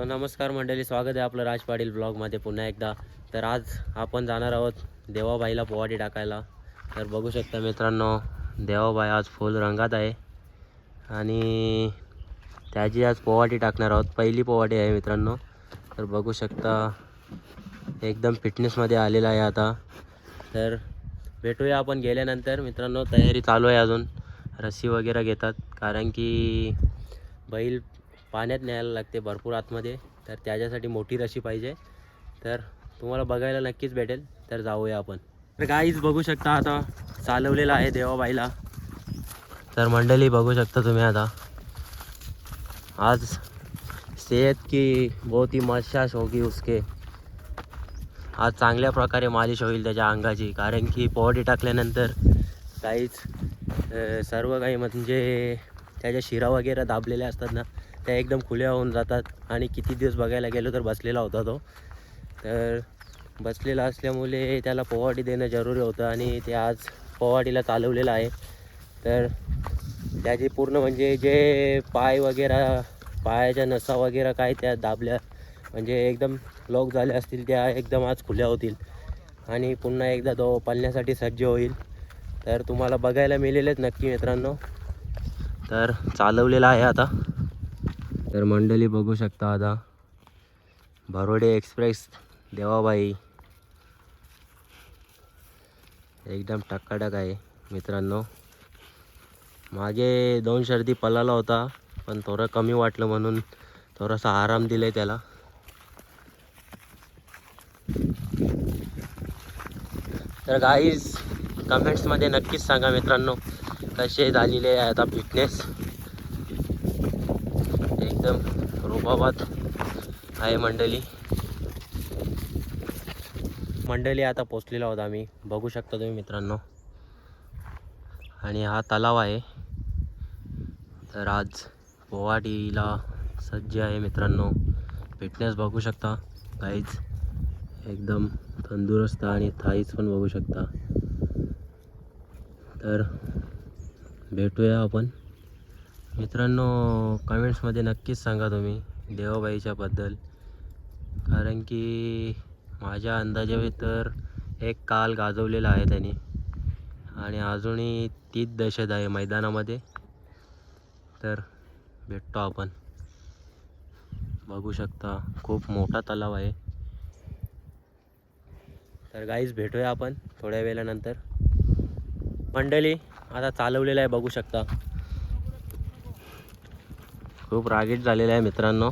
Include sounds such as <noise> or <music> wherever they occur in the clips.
So नमस्कार मंडळी स्वागत आहे आपलं राजपाटील ब्लॉगमध्ये पुन्हा एकदा. तर आज आपण जाणार आहोत देवाबाईला पोवाटी टाकायला. तर बघू शकता मित्रांनो देवाबाई आज फुल रंगात आहे. आणि त्याची आज पोवाटी टाकणार आहोत. पहिली पोवाटी आहे मित्रांनो. तर बघू शकता एकदम फिटनेसमध्ये आलेला आहे आता. तर भेटूया आपण गेल्यानंतर. मित्रांनो तयारी चालू आहे अजून. रस्सी वगैरे घेतात. कारण की बैल पाण्यात न्यायला लागते भरपूर आतमध्ये. तर त्याच्यासाठी मोठी रशी पाहिजे. तर तुम्हाला बघायला नक्कीच भेटेल. तर जाऊया आपण. तर काहीच बघू शकता आता चालवलेला आहे देवाबाईला. तर मंडळी बघू शकता तुम्ही आता. आज सेहत की बहुत ही मशाश होगी उसके. आज चांगल्या प्रकारे मालिश होईल त्याच्या अंगाची. कारण की पोहटी टाकल्यानंतर काहीच सर्व काही म्हणजे त्याच्या शिरा वगैरे दाबलेल्या असतात ना त्या एकदम खुल्या होऊन जातात. आणि किती दिवस बघायला गेलो तर बसलेला होता तो. तर बसलेला असल्यामुळे त्याला पोवाटी देणं जरुरी होतं आणि ते आज पोवाटीला चालवलेलं आहे. तर त्याचे पूर्ण म्हणजे जे पाय वगैरे पायाच्या नसा वगैरे काय त्या दाबल्या म्हणजे एकदम लॉक झाल्या असतील त्या एकदम आज खुल्या होतील. आणि पुन्हा एकदा तो पालण्यासाठी सज्ज होईल. तर तुम्हाला बघायला मिळेलच नक्की मित्रांनो. तर चालवलेला आहे आता. तर मंडळी बघू शकता आता. भरोडे एक्सप्रेस देवाबाई. एकदम टक्काटक आहे मित्रांनो. मागे दोन शर्दी पळाला होता पण थोडं कमी वाटलं म्हणून थोडासा आराम दिले त्याला. तर गाईज कमेंट्समध्ये नक्कीच सांगा मित्रांनो कसे झालेले आहे आता फिटनेस एकदम रुबाबात आहे मंडळी. मंडळी आता पोचलेलो आहोत आम्ही. बघू शकता तुम्ही मित्रांनो. आणि हा तलाव आहे. तर आज पोवाटीला सज्ज आहे मित्रांनो. फिटनेस बघू शकता. काहीच एकदम तंदुरुस्त आणि थाईच पण बघू शकता. तर भेटूया आपण. मित्रांनो कमेंट्समध्ये नक्कीच सांगा तुम्ही देवाबाईच्याबद्दल कारण की माझ्या अंदाजावे तर एक काल गाजवलेला आहे त्यांनी. आणि अजूनही तीच दहशत आहे मैदानामध्ये. तर भेटतो आपण. बघू शकता खूप मोठा तलाव आहे. तर गाईज भेटूया आपण थोड्या वेळानंतर. मंडळी आता चालवलेला आहे बघू शकता. खूप रागीट झालेलं आहे मित्रांनो.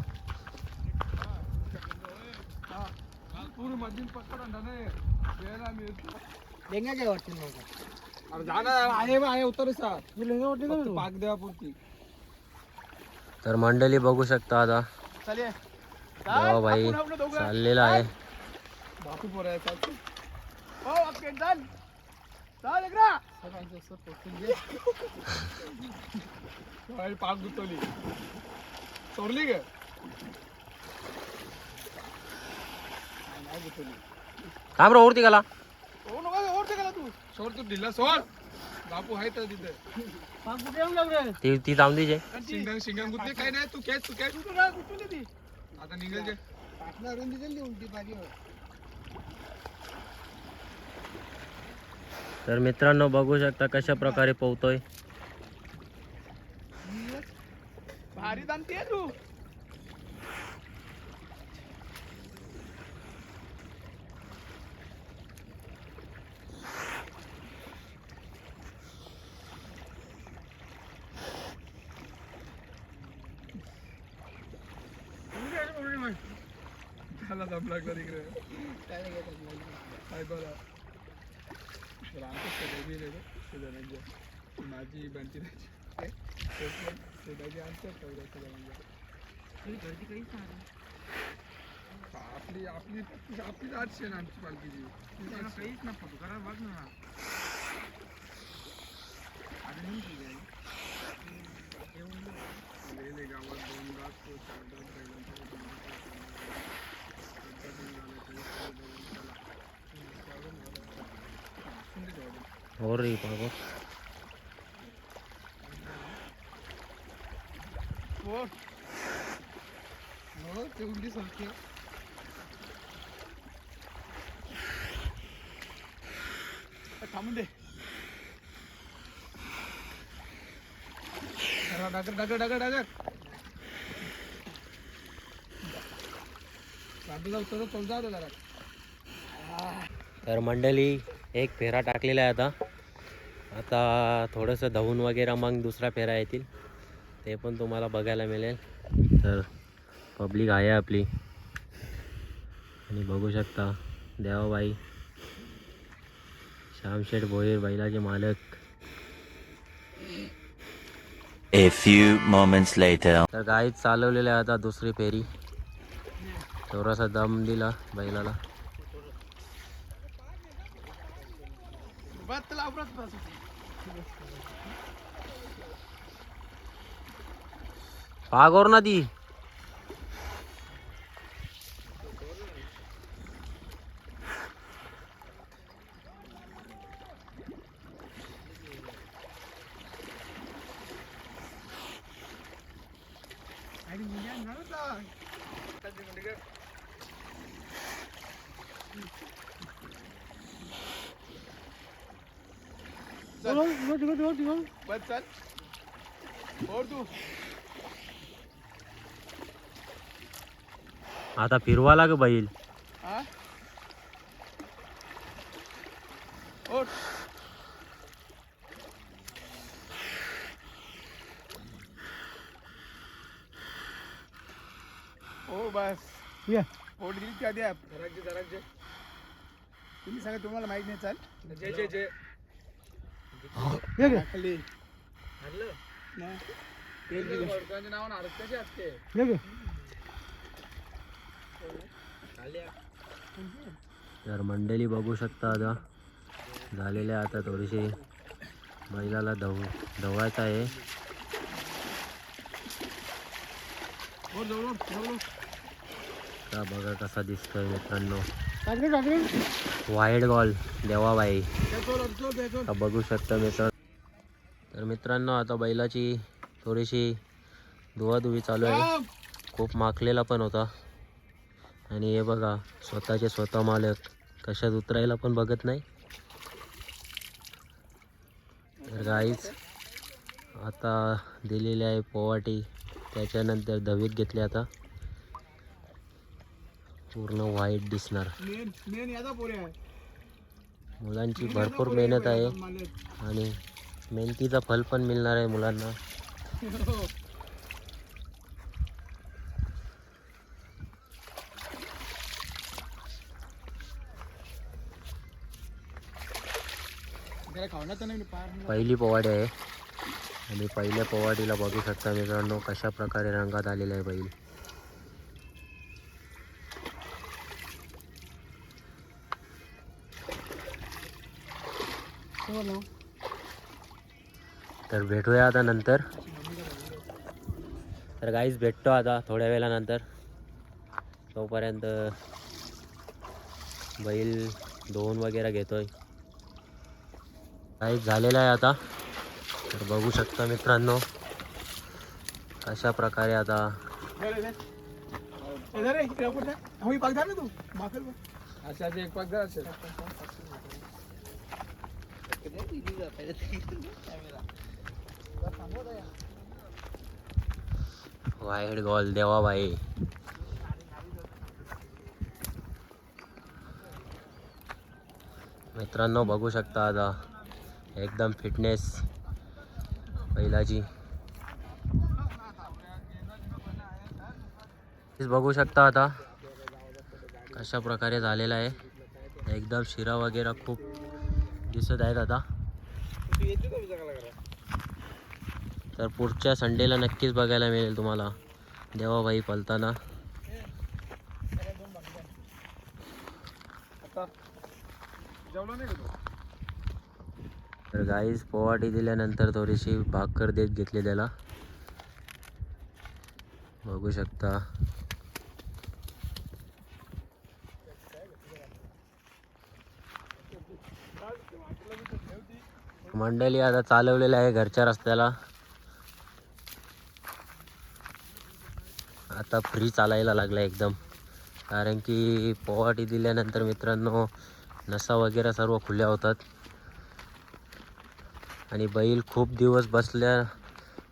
तर मंडळी बघू शकता आता. चालेल. देवाबाई चाललेला आहे. <laughs> बापू पोर आहे चालतं हो आपके चल चल एकरा सगळ्यांचं असं पोचून घे सगळी पाक गुतवली चोरली ग नाही गुतवली काय बरं ओरती गेला हो नको ओढते का तू। सोड तू दिला सोड बापू आहे तर तिथे पाच कुठे येऊन लाव रे ती ती जाऊन दीजे शिंगण शिंगण गुतले काय नाही तू कॅच तू कॅच। तू काय कुठून येते आता निघेल जे। पाटला रुंदी दिली उलटी पाहिजे तर मित्रांनो बघू शकता कशा प्रकारे पोहतोय. भारी दामती तू? त्याला दम लागला तिकडे. काय बरं. तर आमचं सगळं गेले शेजाऱ्यांच्या माझी बनती शेजारी आमच्या आपली आपली आपलीच आठशे ना आमची पालखीची फ़ोटो करा बघ ना गेले गावात दोन दात तो चार दात बैलांचा दात हो रे बाबा हो ते उंडी संख्या थांबून दे जरा डागर डागर डागर डागर तर मंडळी एक फेरा टाकलेला आहे आता. आता थोडंसं धवून वगैरे मग दुसरा फेरा येतील. ते पण तुम्हाला बघायला मिळेल. तर पब्लिक आहे आपली. आणि बघू शकता देवाबाई श्यामशेठ भोईर बैलाचे मालक. A few moments later. तर गाईत चालवलेलं आहे आता दुसरी फेरी. थोडासा दम दिला बैलाला. पागोर ना ती आणि मुंड्या आणणार ना. त्याची मुंडी काय? चल. बस चल और तू आता फिरवा लाग बैल हा और ओ बस ये. पोट दिली का द्या धराजे धराजे तुम्ही सांगा तुम्हाला माहीत नाही चाल. जे जे जे ये घे खाली नाही. तेल दिलं. ये घे तर मंडळी बघू शकता आता. झालेले आहे आता थोडीशी बैलाला धव धवायचं आहे. का बघा कसा दिसतोय मित्रांनो. वाईट गॉल देवाबाई बघू शकता मित्र तर मित्रांनो आता बैलाची थोडीशी धुवाधुवी चालू आहे. खूप माखलेला पण होता. आणि हे बघा स्वतःचे स्वतः मालक कशात उतरायला पण बघत नाही. तर गाईच आता दिलेली आहे पोवाटी. त्याच्यानंतर दवीत घेतली आता. पूर्ण व्हाईट दिसणार. मुलांची भरपूर मेहनत आहे. आणि मेहनतीचं फल पण मिळणार आहे मुलांना. पहिली पोवाडी आहे. आणि पहिल्या पोवाडीला बघू शकता मित्रांनो कशा प्रकारे रंगात आलेला आहे बैल. तर भेटूया आता नंतर. तर गाईच भेटतो आता थोड्या वेळानंतर. तोपर्यंत बैल धुवून वगैरे घेतोय. काहीच झालेलं आहे आता. तर बघू शकता मित्रांनो कशा प्रकारे आता एक पाक धर असेल वाईट गॉल देवा बाई. मित्रांनो बघू शकता आता. एकदम फिटनेस बैलाची तेच बघू शकता आता. कशा प्रकारे झालेला आहे. एकदम शिरा वगैरे खूप दिसत आहेत आता. तर पुढच्या संडेला नक्कीच बघायला मिळेल तुम्हाला. देवाबाई पलताना. तर गाईस पोवाटी दिल्यानंतर थोडीशी भाकर देत घेतली त्याला. बघू शकता. मंडळी आता चालवलेलं आहे घरच्या रस्त्याला. आता फ्री चालायला लागला एकदम. कारण की पोवाटी दिल्यानंतर मित्रांनो नसा वगैरे सर्व खुल्या होतात. आणि बैल खूप दिवस बसल्या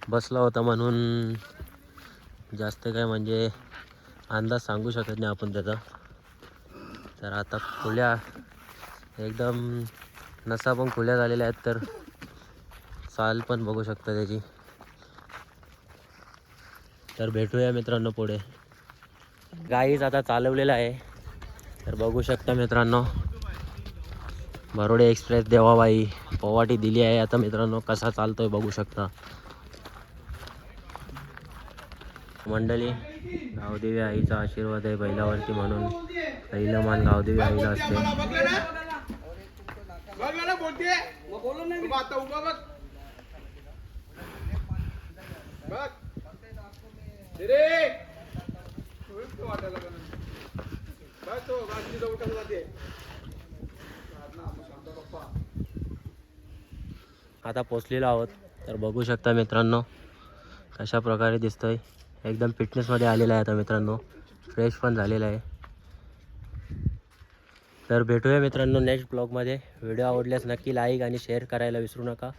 बसला होता म्हणून जास्त काय म्हणजे अंदाज सांगू शकत नाही आपण त्याचा. तर आता खुल्या एकदम नसा पण खुल्या झालेल्या आहेत तर चाल पण बघू शकता त्याची. तर भेटूया मित्रांनो पुढे. गाईच आता चालवलेलं आहे. तर बघू शकता मित्रांनो. बरोडे एक्सप्रेस देवाबाई पोवाटी दिली आहे. आता मित्रांनो कसा चालतोय बघू शकता. मंडळी गावदेवी आईचा आशीर्वाद आहे बैलावरती म्हणून. पहिलं मान गावदेवी आईला असते. बोलते मग नाही आता उभा बघ. बघ. रे वाटायला? बघ तो जाते. आता पोचलेलो आहोत तर बघू शकता मित्रांनो कशा प्रकारे दिसतोय. एकदम फिटनेसमध्ये आलेला आहे आता मित्रांनो. फ्रेश पण झालेला आहे. तर भेटूया मित्रांनो नेक्स्ट ब्लॉगमध्ये व्हिडिओ आवडल्यास नक्की लाईक आणि शेअर करायला विसरू नका.